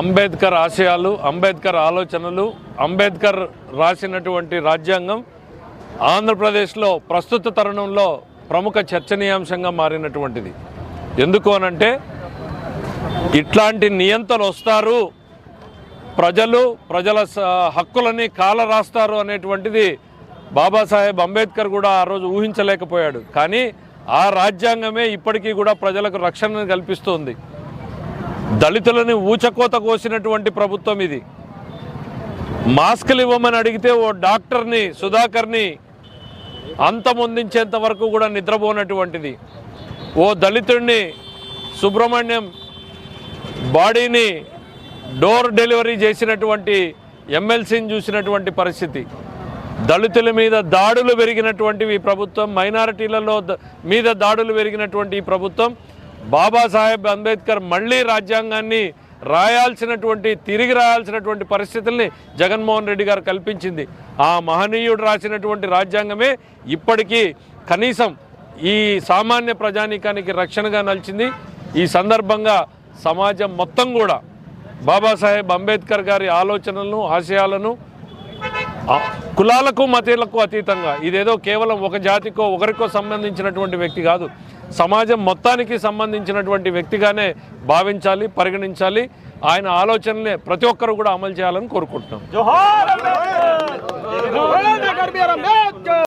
అంబేద్కర్ ఆశయాలు అంబేద్కర్ ఆలోచనలు అంబేద్కర్ రాసినటువంటి రాజ్యాంగం ఆంధ్రప్రదేశ్లో ప్రస్తుత తరుణంలో ప్రముఖ చర్చనీయాంశంగా మారినటువంటిది. ఎందుకు అనంటే ఇట్లాంటి నియంతలు వస్తారు ప్రజలు ప్రజల స- హక్కులని కాల రాస్తారు అనేటువంటిది బాబాసాహెబ్ అంబేద్కర్ కూడా ఆ రోజు ఊహించలేకపోయాడు. కానీ ఆ రాజ్యాంగమే ఇప్పటికీ కూడా ప్రజలకు రక్షణను కల్పిస్తోంది. దళితులని ఊచకోత కోసినటువంటి ప్రభుత్వం ఇది. మాస్కులు ఇవ్వమని అడిగితే ఓ డాక్టర్ని సుధాకర్ని అంతమొందించేంత వరకు కూడా నిద్రపోనటువంటిది. ఓ దళితుడిని సుబ్రహ్మణ్యం బాడీని డోర్ డెలివరీ చేసినటువంటి ఎమ్మెల్సీని చూసినటువంటి పరిస్థితి. దళితుల మీద దాడులు పెరిగినటువంటివి ఈ ప్రభుత్వం మైనారిటీలలో మీద దాడులు పెరిగినటువంటి ఈ ప్రభుత్వం బాబాసాహెబ్ అంబేద్కర్ మళ్ళీ రాజ్యాంగాన్ని రాయాల్సినటువంటి తిరిగి రాయాల్సినటువంటి పరిస్థితుల్ని జగన్మోహన్ రెడ్డి గారు కల్పించింది. ఆ మహనీయుడు రాసినటువంటి రాజ్యాంగమే ఇప్పటికీ కనీసం ఈ సామాన్య ప్రజానీకానికి రక్షణగా నిలిచింది ఈ సందర్భంగా సమాజం మొత్తం కూడా బాబాసాహెబ్ అంబేద్కర్ గారి ఆలోచనలను ఆశయాలను కులాలకు మతీలకు అతీతంగా ఇదేదో కేవలం ఒక జాతికో ఒకరికో సంబంధించినటువంటి వ్యక్తి కాదు. సమాజం మొత్తానికి సంబంధించినటువంటి వ్యక్తిగానే భావించాలి పరిగణించాలి. ఆయన ఆలోచనలే ప్రతి ఒక్కరు కూడా అమలు చేయాలని కోరుకుంటున్నాం.